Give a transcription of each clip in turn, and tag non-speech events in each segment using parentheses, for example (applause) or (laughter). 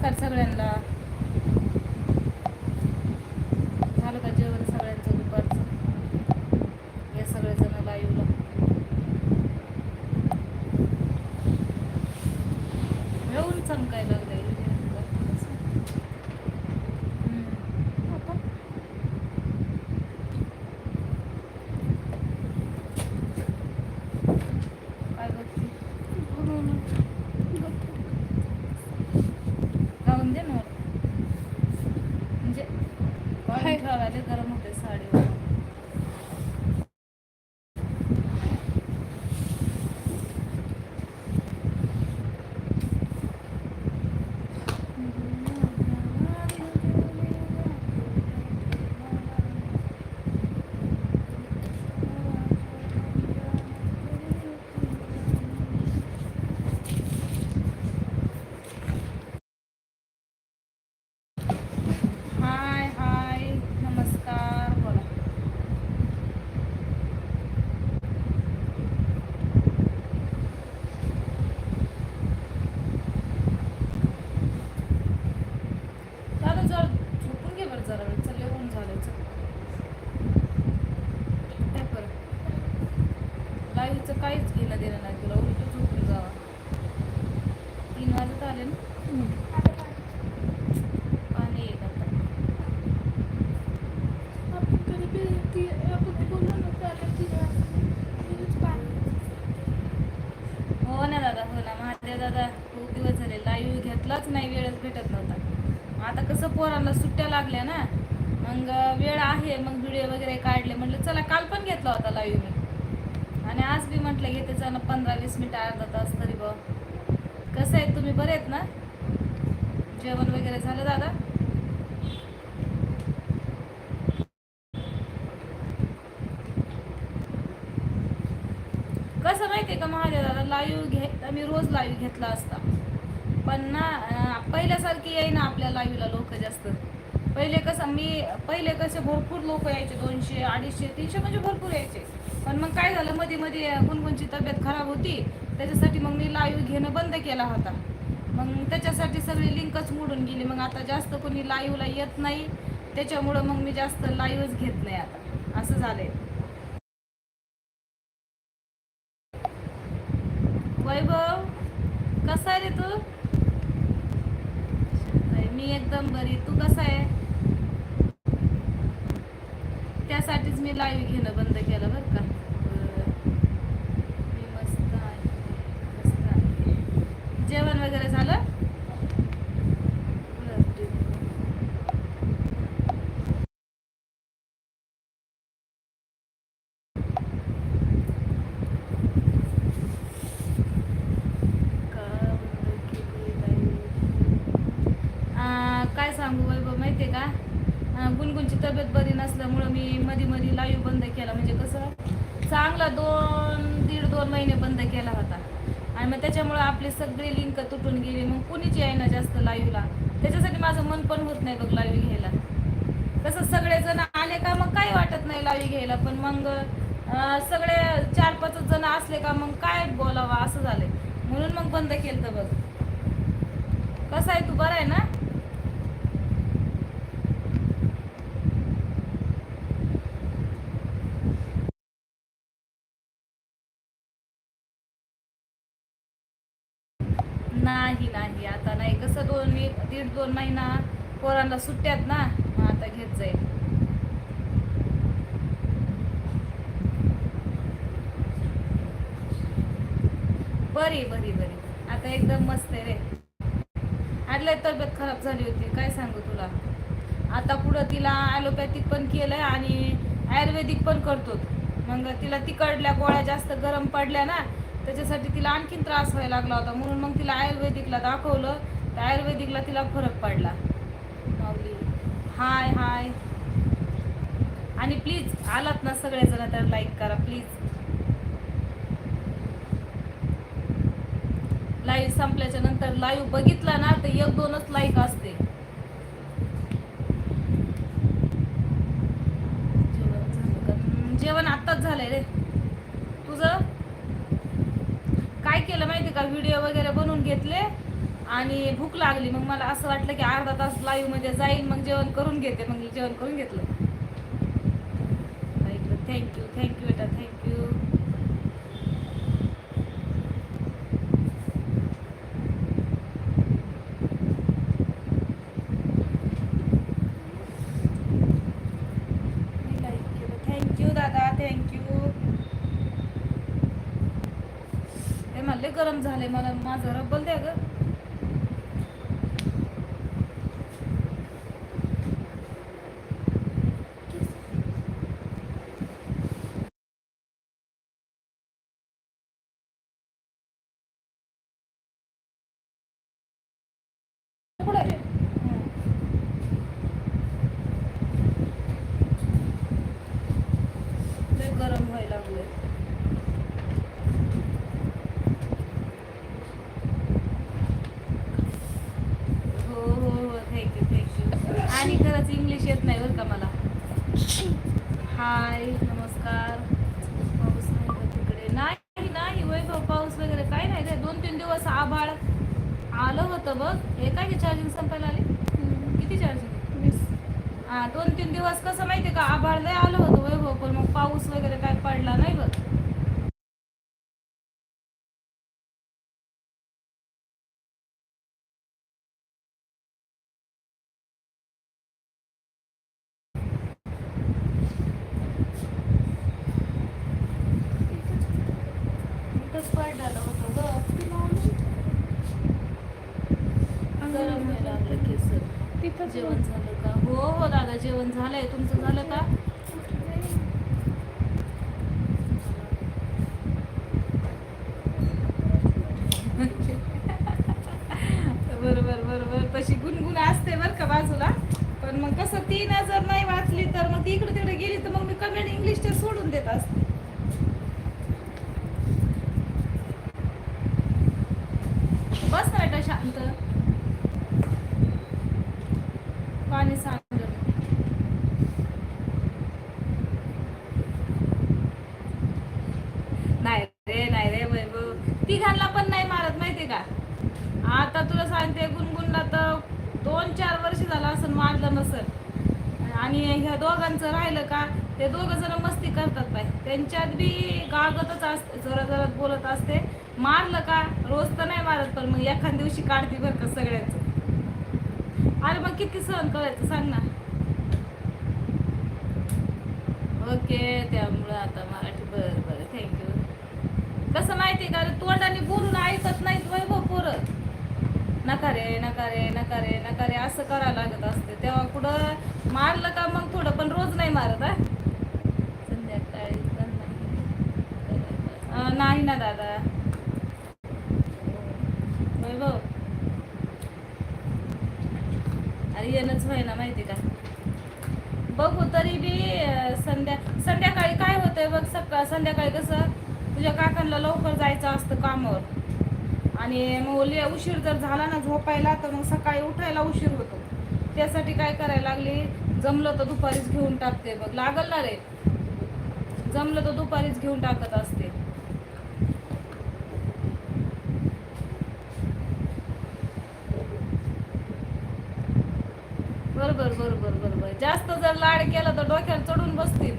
नमस्कार सगळ्यांना झालं का जेवण सगळ्यांचं दुपारचं हे सगळेजण लाईव्हला येऊन चमकायला लागलंय हम्म. काय बघते म्हणजे गाऊन ठेवायला गरम होते साडीवर हाय हाय नमस्कार बोला दादा जरा झोपून घे बरं जरा वेळ चल येऊन झालं चल काय बरं लाईव्हचं काहीच घेणं देणं नाही तुला उलट झोपून जावा तीन वाजत आले ना पाणी येत आता हो ना दादा हो ना महादेव दादा खूप दिवस झाले लाईव्ह घेतलाच नाही वेळच भेटत नव्हता आता कसं पोरांना सुट्ट्या लागल्या ना मग वेळ आहे मग व्हिडिओ वगैरे काढले. म्हटलं चला काल पण घेतला होता लाईव्ह मी. आणि आज बी म्हटलं घेते चला पंधरा वीस मिनिटं अर्धा तास तरी बघ. कसं आहे तुम्ही बरे आहेत ना? जेवण वगैरे झालं दादा? कसं माहितीये का महादेव दादा लाईव्ह घे मी रोज लाईव्ह घेतला असता. पण ना पहिल्यासारखी येईना आपल्या लाईव्हला लोक जास्त. पहिले कसं मी पहिले कसे भरपूर लोक यायचे दोनशे अडीचशे तीनशे म्हणजे भरपूर यायचे. पण मग काय झालं मध्ये मध्ये कोणकोणची तब्येत खराब होती त्याच्यासाठी मग मी लाईव्ह घेणं बंद केला होता. मग त्याच्यासाठी सगळी लिंकच मोडून गेली. मग आता जास्त कोणी लाईव्हला येत नाही त्याच्यामुळं मग मी जास्त लाईव्हच घेत नाही आता. असं झालंय. वैभव कसा आहे रे तू? मी एकदम बरी. तू कसा आहे? त्यासाठीच मी लाईव्ह घेणं बंद केलं बरं का. मी मस्त आहे. मस्त आहे. जेवण वगैरे झालं बरं. आ, काय माहिती आहे माहितीये का? गुनगुनची गुणगुणची तब्येत बरी नसल्यामुळं मी मध्ये मध्ये लाईव्ह बंद केला. म्हणजे कसं? चांगला दोन दीड दोन महिने बंद केला होता. आणि मग त्याच्यामुळं आपली सगळी लिंक तुटून गेली. मग कुणीच ना जास्त लाईव्हला त्याच्यासाठी माझं मन पण होत नाही बघ लाईव्ह घ्यायला. कसं सगळेजण आले का मग काही वाटत नाही लाईव्ह घ्यायला. पण मग सगळे चार पाच जण असले का मग काय बोलावा? असं झालंय. म्हणून मग बंद केलं तर बघ. कसं आहे तू? बरं आहे ना नाही नाही आता नाही कसं दोन एक दीड दोन महिना पोरांना सुट्ट्यात ना मग आता घेत जाईल. बरी बरी बरी. आता एकदम मस्त आहे रे. आडल्या तब्येत खराब झाली होती काय सांगू तुला? आता पुढं तिला ॲलोपॅथिक पण केलंय आणि आयुर्वेदिक पण करतो. मग तिला तिकडल्या गोळ्या जास्त गरम पडल्या ना त्याच्यासाठी तिला आणखीन त्रास व्हायला लागला होता. म्हणून मग तिला आयुर्वेदिकला दाखवलं. तर आयुर्वेदिकला तिला फरक पडला. माऊली. हाय हाय. आणि प्लीज आलात ना सगळेजण तर लाईक करा प्लीज लाईव्ह संपल्याच्या नंतर लाईव्ह बघितला ना तर एक दोनच लाईक असते. जेवण आत्ताच झालंय रे. तुझं? काय केलं माहिती का? व्हिडिओ वगैरे बनवून घेतले. आणि भूक लागली मग मला असं वाटलं की अर्धा तास लाईव्हमध्ये जाईल मग जेवण करून घेते मग जेवण करून घेतलं. थँक्यू थँक्यू बेटा थँक्यू थँक्यू दादा थँक्यू हे म्हणले गरम झाले मला माझं रब्बल द्या ग. पुढे लय गरम व्हायला लागले हो हो हो थँक्यू थँक्यू आणि खरंच इंग्लिश येत नाही बरं का मला हाय नमस्कार पाऊस नाही का तिकडे नाही नाही वैभव पाऊस वगैरे काय नाही रे दोन तीन दिवस आभाळ आलं होतं बघ हे काय चार्जिंग संपायला आले किती चार्जिंग हा दोन तीन दिवस कसं माहितीये का आभाळ लय आलं होतं वैभव पण मग पाऊस वगैरे काय पडला नाही बघ इथंच पडलेलं होतं ग गरम व्हायला लागलं केस तिथं जेवण झालं का हो हो दादा जेवण झालंय तुमचं झालं का बरोबर बरोबर. तशी गुणगुण असते बरं का बाजूला. पण मग कसं ती नजर नाही वाचली तर मग ती इकडे तिकडे गेली तर मग मी कमेंट इंग्लिश सोडून देत असते बस ना बेटा शांत पाणी सांग नाही रे नाही रे वैभव तिघांना पण नाही मारत माहितीये का आता तुला सांगते गुणगुणला तर दोन चार वर्ष झालं असं मारलं नसल आणि ह्या दोघांचं राहिलं का ते दोघं जण मस्ती करतात बाई. त्यांच्यात बी गागतच असते जरा जरा बोलत असते. मारलं का रोज तर नाही मारत पण मग एखाद दिवशी काढते बरं का सगळ्यांचं. अरे मग किती सहन करायचं सांग ना. ओके त्यामुळं आता मराठी बरं बरं थँक्यू कसं माहिती का तोंडाने बोलून ऐकत नाहीत वैभव पोरं. नका रे नका रे नका रे नका रे असं करावं लागत असते. तेव्हा कुठं मारलं का मग थोडं पण रोज नाही मारत हा संध्याकाळी पण नाही अं, नाही ना दादा. वैभव अरे येणंच व्हायना माहिती का? बघू तरी बी संध्या संध्याकाळी काय होतंय बघ सकाळ संध्याकाळी कसं तुझ्या काकांना लवकर जायचं असतं कामावर. आणि मग ले उशीर जर झाला ना झोपायला तर मग सकाळी उठायला उशीर होतो. त्यासाठी काय करायला लागली? जमलं तर दुपारीच घेऊन टाकते बघ. लागल ना रे. जमलं तर दुपारीच घेऊन टाकत असते बरोबर बरोबर बरोबर जास्त जर लाड केला तर डोक्यावर चढून बसतील.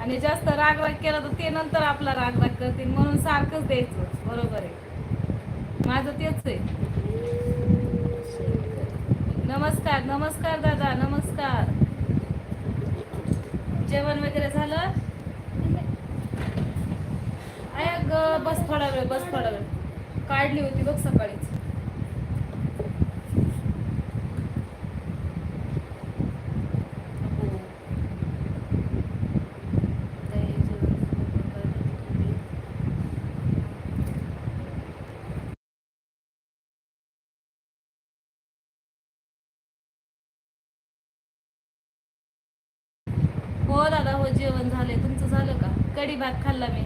आणि जास्त रागराग केला तर ते नंतर आपला राग करतील. म्हणून सारखंच द्यायचं. बरोबर आहे. माझं तेच आहे. नमस्कार नमस्कार दादा नमस्कार. जेवण वगैरे झालं? आहे ग बस थोडा वेळ बस थोडा वेळ. काढली होती बघ सकाळीच हो. काही जेवण वगैरे. हो दादा हो जेवण झालंय. तुमचं झालं का? कढी भात खाल्ला मी.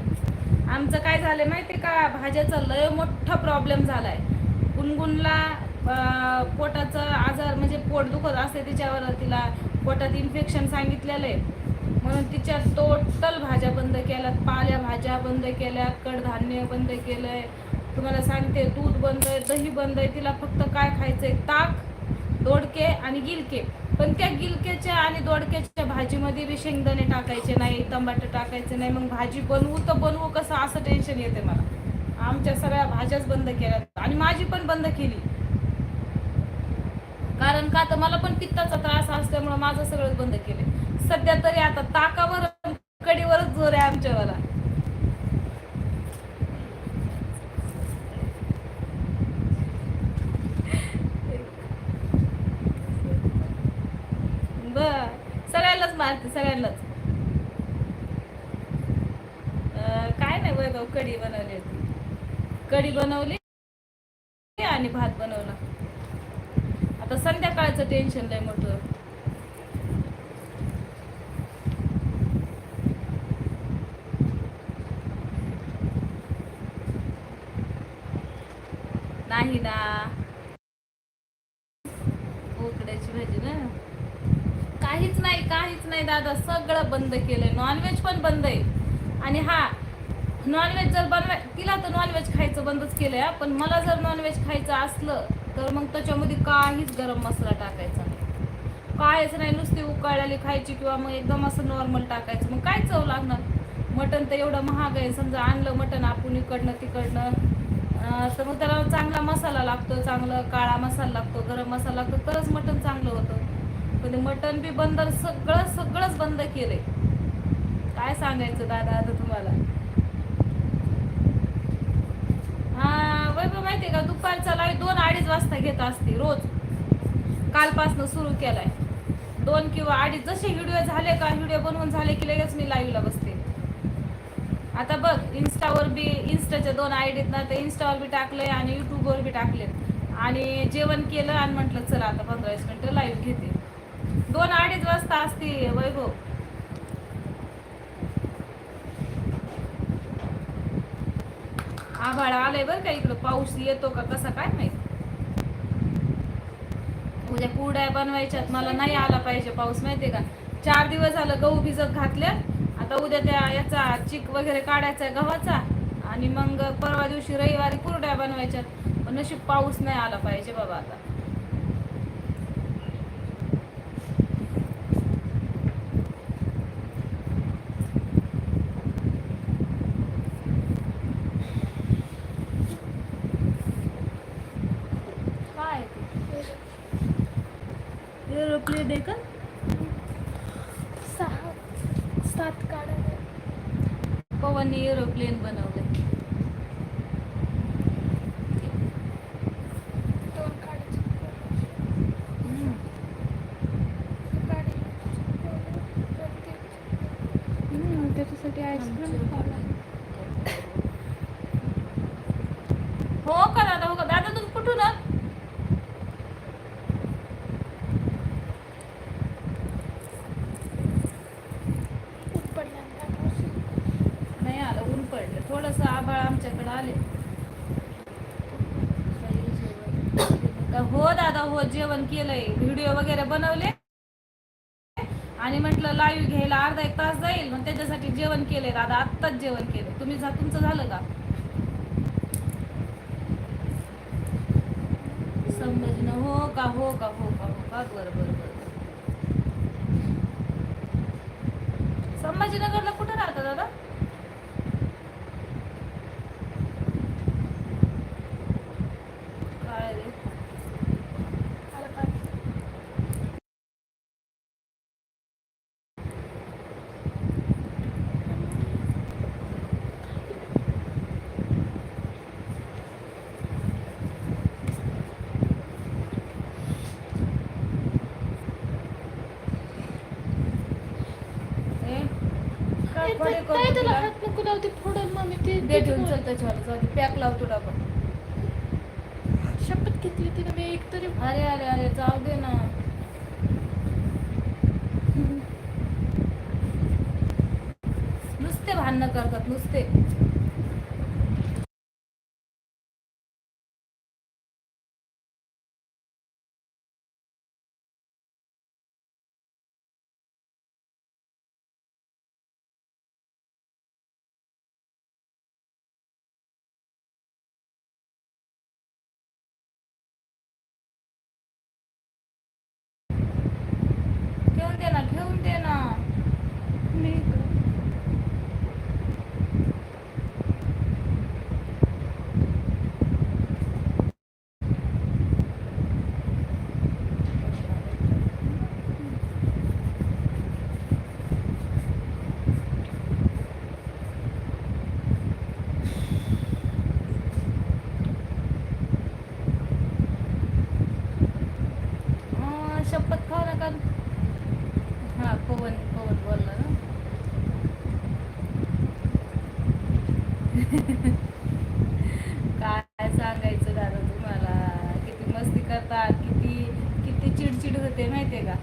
आमचं काय झालंय माहिती का? भाज्याचा लय मोठा प्रॉब्लेम झालाय. गुणगुणला पोटाचा आजार म्हणजे पोट दुखत असते तिच्यावर तिला पोटात इन्फेक्शन सांगितलेलं आहे. म्हणून तिच्या टोटल भाज्या बंद केल्यात पाल्या भाज्या बंद केल्या कडधान्य बंद केलंय. तुम्हाला सांगते दूध बंद आहे दही बंद आहे तिला फक्त काय खायचंय? ताक दोडके आणि गिलके. पण त्या गिलक्याच्या आणि दोडक्याच्या भाजीमध्ये बी शेंगदाणे टाकायचे नाही टमाटर टाकायचे नाही. मग भाजी बनवू तर बनवू कसं असं टेन्शन येते मला. आमच्या सगळ्या भाज्याच बंद केल्या आणि माझी पण बंद केली. कारण का तर मला पण पित्ताचा त्रास असल्यामुळे माझं सगळं बंद केले सध्या तरी आता ताकावर कडीवरच जोर आहे आमच्या मला सगळ्यांनाच. काय नाही वैभव कढी बनवली होती. कढी बनवली आणि भात बनवला. आता संध्याकाळचं टेन्शन लय मोठं. नाही ना बोकड्याची भाजी ना काहीच नाही काहीच नाही दादा सगळं बंद केलंय. नॉनव्हेज पण बंद आहे. आणि हा नॉनव्हेज जर बनवाय तिला तर नॉनव्हेज खायचं बंदच केलंय पण मला जर नॉनव्हेज खायचं असलं तर मग त्याच्यामध्ये काहीच गरम मसाला टाकायचा नाही. कायच नाही नुसती उकाळलेली खायची किंवा मग एकदम असं नॉर्मल टाकायचं. मग काय चव लागणार? मटण तर एवढं महाग आहे. समजा आणलं मटण आपण इकडनं तिकडनं तर मग त्याला चांगला मसाला लागतो चांगला काळा मसाला लागतो गरम मसाला लागतो तरच मटण चांगलं होतं. पण मटन बी बंद सगळं सगळंच बंद केलंय. काय सांगायचं दादा आता तुम्हाला? हा वैभव माहितीये का दुपारचा लाइट दोन अडीच वाजता घेत असते रोज. कालपासनं सुरू केलाय. दोन किंवा अडीच जसे व्हिडिओ झाले का व्हिडिओ बनवून झाले की लगेच मी लाईव्हला बसते. आता बघ इन्स्टावर बी इन्स्टाच्या दोन आयडीत ना ते इन्स्टावर बी टाकले आणि युट्यूबवर बी टाकले आणि जेवण केलं आणि म्हटलं चला आता पंधरा वीस मिनिटं लाईव्ह घेते. दोन अडीच वाजता असते वैभव. आभाळ आलंय बरं का इकडं पाऊस येतो का कसा काय माहीत? उद्या कुरड्या बनवायच्यात मला नाही आला पाहिजे पाऊस माहितीये का? चार दिवस झालं गहू भिजत घातल्या आता उद्या त्या याचा चिक वगैरे काढायचा गव्हाचा आणि मग परवा दिवशी रविवारी कुरड्या बनवायच्यात. पण नशीब पाऊस नाही आला पाहिजे बाबा आता काय एरोप्लेन दे का? सहा सात काढा. पवनने एरोप्लेन बनवले दोन काढायचे हम्म. गाडी त्याच्यासाठी आईस्क्रीम हो का दादा हो का दादा तुम्ही कुठून आहात? नाही आलं ऊन पडलं थोडस आभाळ चालेल हो दादा हो जेवण केलंय. व्हिडिओ वगैरे बनवले. आणि म्हटलं लाईव्ह घ्यायला अर्धा एक तास जाईल. मग त्याच्यासाठी जेवण केलंय दादा आत्ताच जेवण केलं तुम्ही जा तुमचं झालं का? संभाजीनं हो का हो का हो का हो का? बरं बरं बरं. संभाजीनगरला कुठं राहता दादा काय रे ए, काय करतो त्याला तुला? हात नको लावते फोडल मम्मी ते दे ठेवून चल त्याच्यावर जाऊ दे पॅक लावतो आपण. शपथ घेतली तिने मी एक तरी अरे अरे अरे जाऊ दे ना. (laughs) नुसते भांडणं करतात नुसते. दे ना मी इकडं. अं, शपथ खाऊ नका हा पवन पवन बोलला ना काय सांगायचं दादा तुम्हाला? किती मस्ती करतात किती किती चिडचिड होते माहितीये का?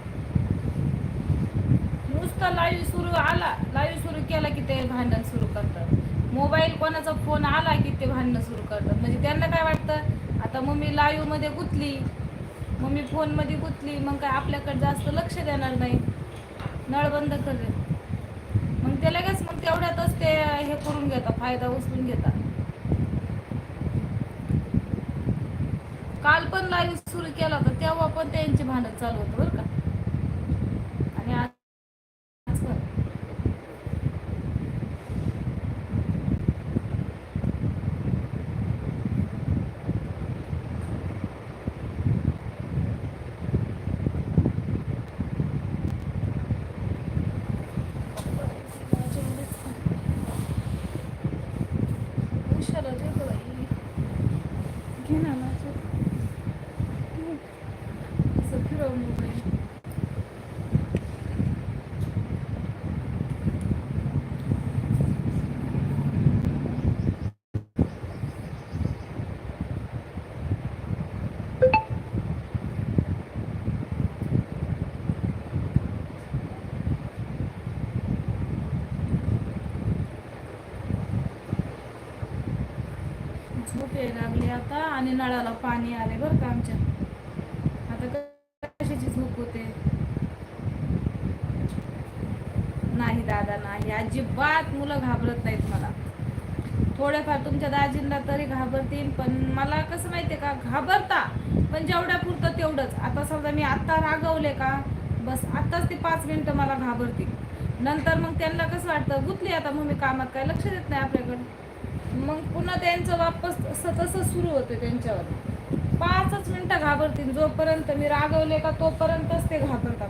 नुसता लाईव्ह सुरू आला लाईव्ह सुरू केला की ते भांडण सुरू करतात. मोबाईल कोणाचा फोन आला की ते भांडणं सुरू करतात. म्हणजे त्यांना काय वाटतं? आता मम्मी लाईव्हमध्ये गुतली मम्मी फोनमध्ये गुतली मग काय आपल्याकडे जास्त लक्ष देणार नाही. नळ बंद कर. मग ते लगेच तेवढ्यातच ते हे करून घेतात फायदा उचलून घेतात. काल पण लाईव्ह सुरू केला होता तेव्हा पण त्यांचे भांडण चालू होतं बरं का आणि आज पण. उशाला दे गं बाई. घे ना माझं. घे. असं फिरव मोबाईल. झोप यायला लागली आता आणि नळाला पाणी आले बरं का आमच्या. आता कशाची झोप होते? नाही दादा नाही. अजिबात मुलं घाबरत नाहीत मला. थोड्याफार तुमच्या दाजींना तरी घाबरतील पण मला कसं माहितीये का? घाबरता पण जेवढ्या पुरतं तेवढंच. आता समजा मी आत्ता रागवले का? बस आत्ताच ते पाच मिनिटं मला घाबरतील. नंतर मग त्यांना कसं वाटतं? गुतली आता मम्मी कामात काय? लक्ष देत नाही आपल्याकडे. मग पुन्हा त्यांचं वापस तसं तसं सुरू होते त्यांच्यावर. पाचच मिनिटं घाबरतील. जोपर्यंत मी रागवले का तोपर्यंतच ते घाबरतात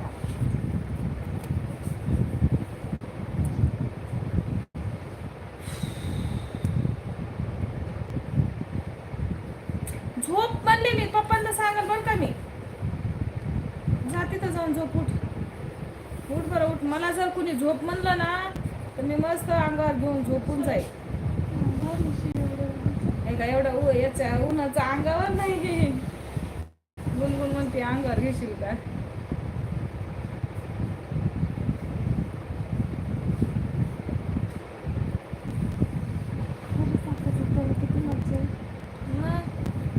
झोप म्हणले मी. पप्पांना सांगाल बरं का मी? जाते तर जाऊन झोप उठ. उठ बरं उठ. मला जर कुणी झोप म्हणलं ना तर मी मस्त अंगावर घेऊन झोपून जाईल. का एवढं उ याच्या उन्हाचं अंगावर नाही गुणगुण म्हणते अंगावर घेशील का?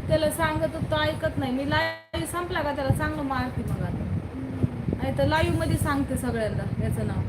त्याला सांगत होतो ऐकत नाही. मी लाईव्ह संपला का त्याला चांगलं मारते मग आता. नाही तर लाईव्हमध्ये सांगते सगळ्यांना याचं नाव.